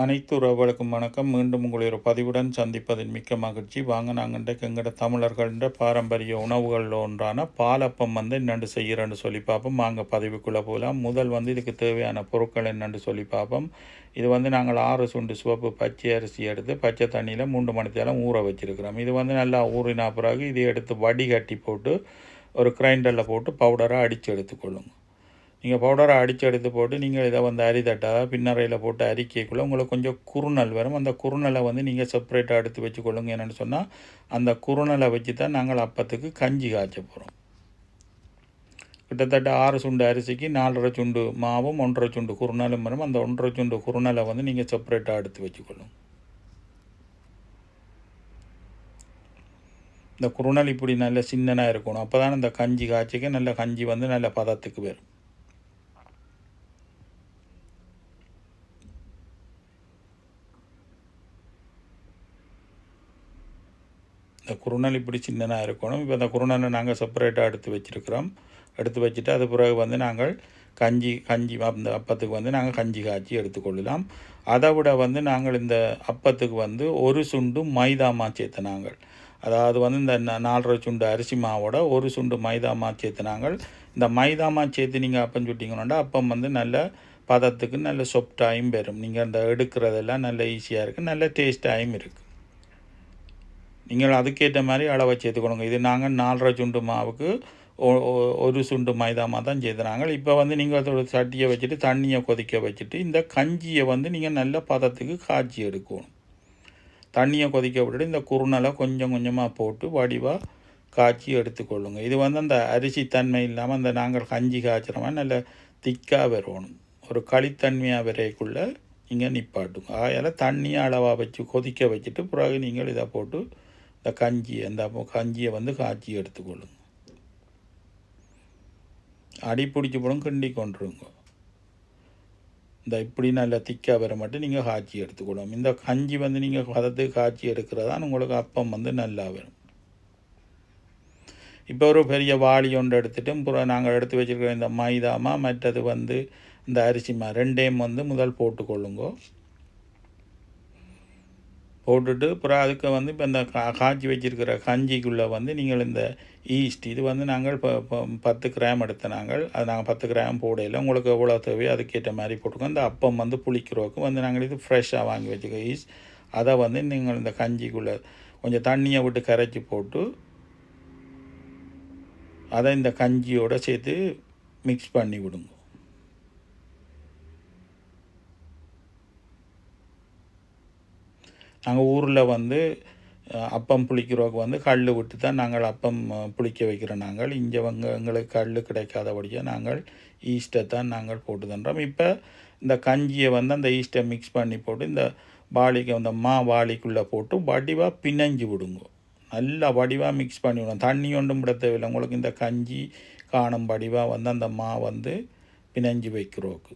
அனைத்து உறவுகளுக்கும் வணக்கம். மீண்டும் உங்களுடைய பதிவுடன் சந்திப்பதில் மிக்க மகிழ்ச்சி. வாங்க நாங்கள் எங்கட தமிழர்கள்ன்ற பாரம்பரிய உணவுகளில் ஒன்றான பாலப்பம் வந்து என்னென்று செய்கிறேன்னு சொல்லி பார்ப்போம். வாங்க பதிவுக்குள்ளே போகலாம். முதல் வந்து இதுக்கு தேவையான பொருட்கள் என்னென்று சொல்லி பார்ப்போம். இது வந்து நாங்கள் ஆறு சுண்டு சிவப்பு பச்சை அரிசி எடுத்து பச்சை தண்ணியில் மூன்று மணித்தேலம் ஊற வச்சிருக்கிறோம். இது வந்து நல்லா ஊறினா பிறகு இதை எடுத்து வடிகட்டி போட்டு ஒரு கிரைண்டரில் போட்டு பவுடராக அடித்து எடுத்துக்கொள்ளுங்க. நீங்கள் பவுடரை அடித்து எடுத்து போட்டு நீங்கள் இதை வந்து அரிதட்டாக பின்னறையில் போட்டு அரிக்கைக்குள்ளே உங்களுக்கு கொஞ்சம் குறுநல் வரும். அந்த குறுநலை வந்து நீங்கள் செப்பரேட்டாக எடுத்து வச்சுக்கொள்ளுங்க. என்னென்னு சொன்னால் அந்த குறுநலை வச்சு தான் நாங்கள் அப்பத்துக்கு கஞ்சி காய்ச்ச போகிறோம் கிட்டத்தட்ட ஆறு சுண்டு அரிசிக்கு நாலரை சுண்டு மாவும் ஒன்றரை சுண்டு குறுநலும் வரும். அந்த ஒன்றரை சுண்டு குறுநலை வந்து நீங்கள் செப்பரேட்டாக எடுத்து வச்சுக்கொள்ளும். இந்த குறுநல் இப்படி நல்ல சின்னனாக இருக்கணும். அப்போ தான் இந்த கஞ்சி காய்ச்சிக்க நல்ல கஞ்சி வந்து நல்ல பதத்துக்கு வரும். இந்த குருணல் இப்படி சின்னதாக இருக்கணும். இப்போ அந்த குருணனை நாங்கள் செப்பரேட்டாக எடுத்து வச்சுருக்கிறோம். எடுத்து வச்சுட்டு அது பிறகு வந்து நாங்கள் கஞ்சி கஞ்சி அந்த அப்பத்துக்கு வந்து நாங்கள் கஞ்சி காய்ச்சி எடுத்துக்கொள்ளலாம் அதை விட வந்து நாங்கள் இந்த அப்பத்துக்கு வந்து ஒரு சுண்டு மைதா மா சேர்த்த நாங்கள் அதாவது வந்து இந்த நாலரை சுண்டு அரிசி மாவோட ஒரு சுண்டு மைதா மா நாங்கள் இந்த மைதா மா சேர்த்து நீங்கள் அப்பம் சுட்டிங்கன்னா அப்பம் வந்து நல்ல பதத்துக்கு நல்ல சொப்டாயும் பெறும். நீங்கள் அந்த எடுக்கிறதெல்லாம் நல்ல ஈஸியாக இருக்குது நல்ல டேஸ்டாயும் இருக்குது நீங்கள் அதுக்கேற்ற மாதிரி அளவை சேர்த்துக்கணுங்க இது நாங்கள் நாலரை சுண்டு மாவுக்கு ஒரு சுண்டு மைதாமா தான் செய்துறாங்க இப்போ வந்து நீங்கள் அதோட சட்டியை வச்சுட்டு தண்ணியை கொதிக்க வச்சுட்டு இந்த கஞ்சியை வந்து நீங்கள் நல்ல பதத்துக்கு காய்ச்சி எடுக்கணும். தண்ணியை கொதிக்க விட்டுட்டு இந்த குறுநலை கொஞ்சம் கொஞ்சமாக போட்டு வடிவாக காய்ச்சி எடுத்துக்கொள்ளுங்க இது வந்து அந்த அரிசி தன்மை இல்லாமல் அந்த நாங்கள் கஞ்சி காய்ச்சுற மாதிரி நல்ல திக்காக வரணும் ஒரு களித்தன்மையாக வரைக்குள்ளே நீங்கள் நிப்பாட்டுங்க. ஆயால் தண்ணியை அளவாக வச்சு கொதிக்க வச்சுட்டு பிறகு நீங்கள் இதை போட்டு இந்த கஞ்சி இந்த கஞ்சியை வந்து காய்ச்சி எடுத்துக்கொள்ளுங்க. அடி பிடிச்சி போடும் கிண்டி கொண்டுருங்க. இந்த இப்படி நல்லா திக்காக வர மட்டும் நீங்கள் காய்ச்சி எடுத்துக்கணும் இந்த கஞ்சி வந்து நீங்கள் பதத்துக்கு காய்ச்சி எடுக்கிறதான் உங்களுக்கு அப்பம் வந்து நல்லா வரும். இப்போ ஒரு பெரிய வாளி ஒன்று எடுத்துட்டு அப்புறம் நாங்கள் எடுத்து வச்சுருக்கிற இந்த மைதாமா மற்றது வந்து இந்த அரிசிமா ரெண்டையும் வந்து முதல் போட்டுக்கொள்ளுங்கோ. போட்டுட்டு அப்புறம் அதுக்கு வந்து இப்போ இந்த கா காய்ச்சி வச்சுருக்கிற கஞ்சிக்குள்ளே வந்து நீங்கள் இந்த ஈஸ்ட் இது வந்து நாங்கள் இப்போ பத்து கிராம் எடுத்த நாங்கள் அது நாங்கள் பத்து கிராம் போடையில் உங்களுக்கு எவ்வளோ தேவையோ அதுக்கேற்ற மாதிரி போட்டுக்கோங்க இந்த அப்பம் வந்து புளிக்கிறோக்கு வந்து நாங்கள் இது ஃப்ரெஷ்ஷாக வாங்கி வச்சுக்க ஈஸ்ட் அதை வந்து நீங்கள் இந்த கஞ்சிக்குள்ளே கொஞ்சம் தண்ணியை விட்டு கரைச்சி போட்டு அதை இந்த கஞ்சியோடு சேர்த்து மிக்ஸ் பண்ணி விடுங்க. நாங்கள் ஊரில் வந்து அப்பம் புளிக்கிறவங்க வந்து கல் விட்டு தான் நாங்கள் அப்பம் புளிக்க வைக்கிறோம் நாங்கள். இங்கே வங்க எங்களுக்கு கல் கிடைக்காதபடியாக நாங்கள் ஈஸ்ட்டை தான் நாங்கள் போட்டு தண்டோம் இப்போ இந்த கஞ்சியை வந்து அந்த ஈஸ்ட்டை மிக்ஸ் பண்ணி போட்டு இந்த வாளிக்கு அந்த மா வாளிக்குள்ளே போட்டு வடிவாக பிணைஞ்சு விடுங்க. நல்லா வடிவாக மிக்ஸ் பண்ணி விடும் தண்ணி ஒன்றும் விட தேவையில்லை. உங்களுக்கு இந்த கஞ்சி காணும் வடிவாக வந்து அந்த மா வந்து பிணைஞ்சு வைக்கிறோக்கு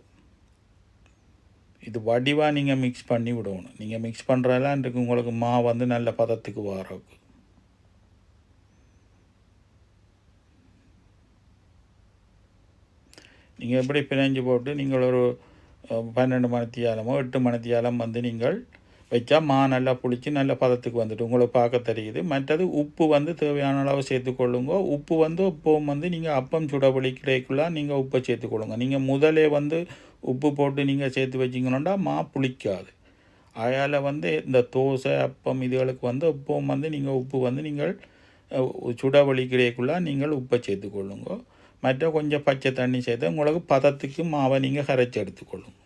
இது வடிவாக நீங்கள் மிக்ஸ் பண்ணி விடணும். நீங்கள் மிக்ஸ் பண்ணுறதெல்லாம் இன்றைக்கு உங்களுக்கு மா வந்து நல்ல பதத்துக்கு வரக்கு நீங்கள் எப்படி பிணைஞ்சு போட்டு நீங்கள் ஒரு பன்னெண்டு மணித்தியாலமோ எட்டு மணித்தியாலம் வந்து நீங்கள் வச்சா மா நல்லா புளிச்சு நல்ல பதத்துக்கு வந்துட்டு உங்களுக்கு பார்க்க தெரியுது. மற்றது உப்பு வந்து தேவையான அளவு சேர்த்துக்கொள்ளுங்க உப்பு வந்து இப்போவும் வந்து நீங்கள் அப்பம் சுட வலிக்கிறதுக்குள்ள நீங்கள் உப்பை சேர்த்துக்கொள்ளுங்க நீங்கள் முதலே வந்து உப்பு போட்டு நீங்கள் சேர்த்து வச்சிங்கன்னா மா புளிக்காது. அதால் வந்து இந்த தோசை அப்பம் இதுகளுக்கு வந்து உப்பும் வந்து நீங்கள் உப்பு வந்து நீங்கள் சுட வலிக்கிறதுக்குள்ள நீங்கள் உப்பை சேர்த்துக்கொள்ளுங்க மற்ற கொஞ்சம் பச்சை தண்ணி சேர்த்து உங்களுக்கு பதத்துக்கு மாவை நீங்கள் கரைச்சி எடுத்துக்கொள்ளுங்க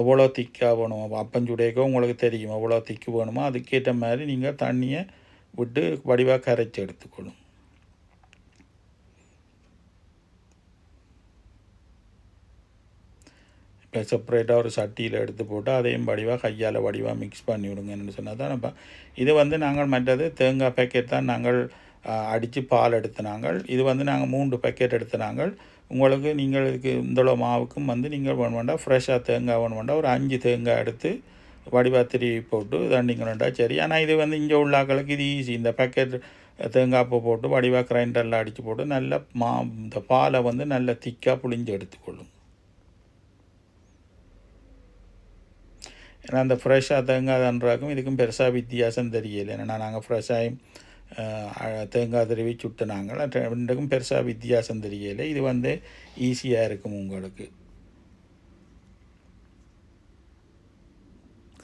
எவ்வளோ திக்காக வேணுமோ அப்பஞ்சுடையக்கோ உங்களுக்கு தெரியும் எவ்வளோ திக்கு வேணுமோ அதுக்கேற்ற மாதிரி நீங்கள் தண்ணியை விட்டு வடிவாக கரைச்சி எடுத்துக்கணும். இப்போ செப்பரேட்டாக ஒரு சட்டியில் எடுத்து போட்டு அதையும் வடிவாக கையால் வடிவாக மிக்ஸ் பண்ணி விடுங்கன்னு சொன்னால் தான் நம்ம இது வந்து நாங்கள் மற்றது தேங்காய் பேக்கெட் தான் நாங்கள் அடித்து பால் எடுத்து நாங்கள் இது வந்து நாங்கள் மூன்று பேக்கெட் எடுத்து நாங்கள் உங்களுக்கு நீங்கள் இதுக்கு இந்தளவு மாவுக்கும் வந்து நீங்கள் வேணும் வேண்டாம் ஃப்ரெஷ்ஷாக தேங்காய் வேணும் வேண்டாம் ஒரு அஞ்சு தேங்காய் எடுத்து வடிவாத்திரி போட்டு போட்டு தண்டிங்கணுண்டா சரி. ஆனால் இது வந்து இங்கே உள்ளாக்களுக்கு இது ஈஸி இந்த பேக்கெட் தேங்காய் பூ போட்டு வடிவாக கிரைண்டரில் அடித்து போட்டு நல்ல மா இந்த பாலை வந்து நல்ல திக்காக புளிஞ்சு எடுத்துக்கொள்ளும். ஏன்னா அந்த ஃப்ரெஷ்ஷாக தேங்காய் தன்றாக்கும் இதுக்கும் பெருசாக வித்தியாசம் தெரியலை. ஏன்னா நாங்கள் ஃப்ரெஷ்ஷாக தேங்காய் திருவி சுட்டு ரெண்டுக்கும் பெருசாக வித்தியாசம் தெரியலை. இது வந்து ஈஸியாக இருக்கும் உங்களுக்கு.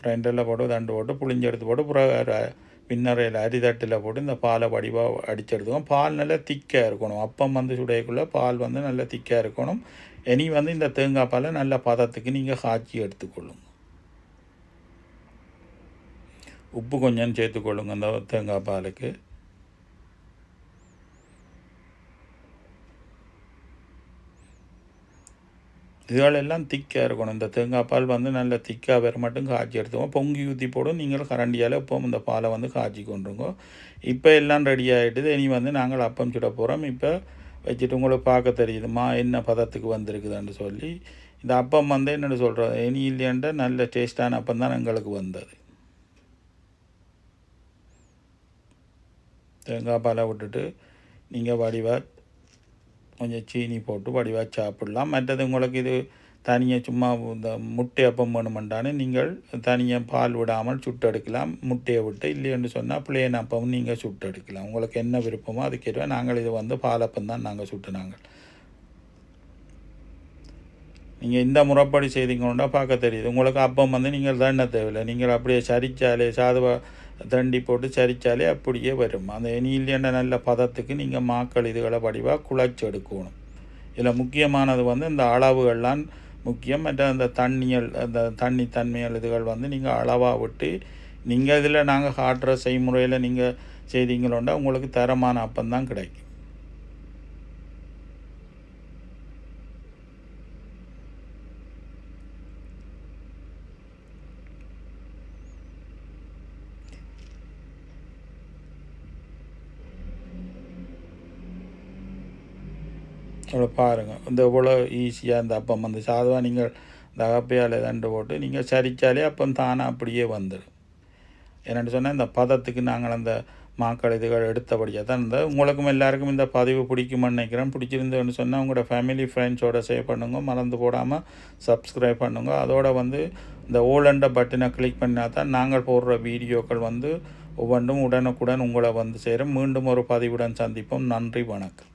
கிரைண்டரில் போட்டு தண்டு போட்டு புளிஞ்சு எடுத்து போட்டு புறம் பின்னரையில் அரிதட்டில் போட்டு இந்த பாலை வடிவாக அடிச்செடுத்துக்கணும். பால் நல்லா திக்காக இருக்கணும். அப்பம் வந்து சுடையக்குள்ளே பால் வந்து நல்லா திக்காக இருக்கணும். இனி வந்து இந்த தேங்காய் பாலை நல்ல பதத்துக்கு நீங்கள் காய்ச்சி எடுத்துக்கொள்ளுங்க. உப்பு கொஞ்சம் சேர்த்துக்கொள்ளுங்க அந்த தேங்காய் பாலுக்கு. இதுகளெல்லாம் திக்காக இருக்கணும். இந்த தேங்காய் பால் வந்து நல்ல திக்காக வேறு மட்டும் காய்ச்சி எடுத்துவோம் பொங்கி ஊற்றி போடும். நீங்கள் கரண்டியால் இப்போ இந்த பாலை வந்து காய்ச்சி கொண்டுருங்க. இப்போ எல்லாம் ரெடி ஆகிட்டுது இனி வந்து நாங்கள் அப்பம் சுட போகிறோம் இப்போ வச்சுட்டு உங்களுக்கு பார்க்க தெரியுதுமா என்ன பதத்துக்கு வந்திருக்குதுன்னு சொல்லி. இந்த அப்பம் வந்து என்னென்னு சொல்கிறோம் இனி இல்லையாண்ட நல்ல டேஸ்டான அப்பம் தான் எங்களுக்கு வந்தது. தேங்காய் பாலை விட்டுட்டு நீங்கள் வடிவாக கொஞ்சம் சீனி போட்டு வடிவாக சாப்பிடலாம். மற்றது உங்களுக்கு இது தனியாக சும்மா இந்த முட்டை அப்பம் வேணுமெண்டானே நீங்கள் தனியாக பால் விடாமல் சுட்டெடுக்கலாம் முட்டையை விட்டு இல்லைன்னு சொன்னால் பிளேன் அப்பம் நீங்கள் சுட்டெடுக்கலாம் உங்களுக்கு என்ன விருப்பமோ அதுக்கேற்ற நாங்கள் இது வந்து பாலப்பம் தான் நாங்கள் சுட்டுனாங்க நீங்கள். இந்த முறைப்படி செய்தீங்கன்னா பார்க்க தெரியுது. உங்களுக்கு அப்பம் வந்து நீங்கள் தண்ண தேவையில்லை. நீங்கள் அப்படியே சரிச்சாலே சாதுவா தண்டி போட்டு சரிச்சாலே அப்படியே வரும். அந்த இனி நல்ல பதத்துக்கு நீங்கள் மாக்கள் இதுகளை வடிவாக குழைச்சி எடுக்கணும். இதில் முக்கியமானது வந்து இந்த அளவுகள்லாம் முக்கியம். மற்ற அந்த தண்ணியல் அந்த தண்ணி தன்மையல் இதுகள் வந்து நீங்கள் அளவாக விட்டு நீங்கள் இதில் நாங்கள் காட்டுற செய்முறையில் நீங்கள் செய்தீங்களோண்டா உங்களுக்கு தரமான அப்பந்தான் கிடைக்கும். இவ்வளோ பாருங்கள் இந்த இவ்வளோ ஈஸியாக இந்த அப்பம் வந்து சாதுவாக நீங்கள் இந்த அகப்பையால் தண்டு போட்டு நீங்கள் சரிச்சாலே அப்பம் தானாக அப்படியே வந்துடும். என்னென்னு சொன்னால் இந்த பதத்துக்கு நாங்கள் அந்த மாக்கள் இதுகள் எடுத்தபடியாக தான் இருந்தால் உங்களுக்கும் எல்லாருக்கும் இந்த பதிவு பிடிக்கும்னு நினைக்கிறேன். பிடிச்சிருந்தேன்னு சொன்னால் உங்களோட ஃபேமிலி ஃப்ரெண்ட்ஸோட சேவ் பண்ணுங்க. மறந்து போடாமல் சப்ஸ்கிரைப் பண்ணுங்க. அதோட வந்து இந்த ஓலண்ட பட்டனை கிளிக் பண்ணால் தான் நாங்கள் போடுற வீடியோக்கள் வந்து ஒவ்வொன்றும் உடனுக்குடன் உங்களை வந்து சேரும். மீண்டும் ஒரு பதிவுடன் சந்திப்போம். நன்றி வணக்கம்.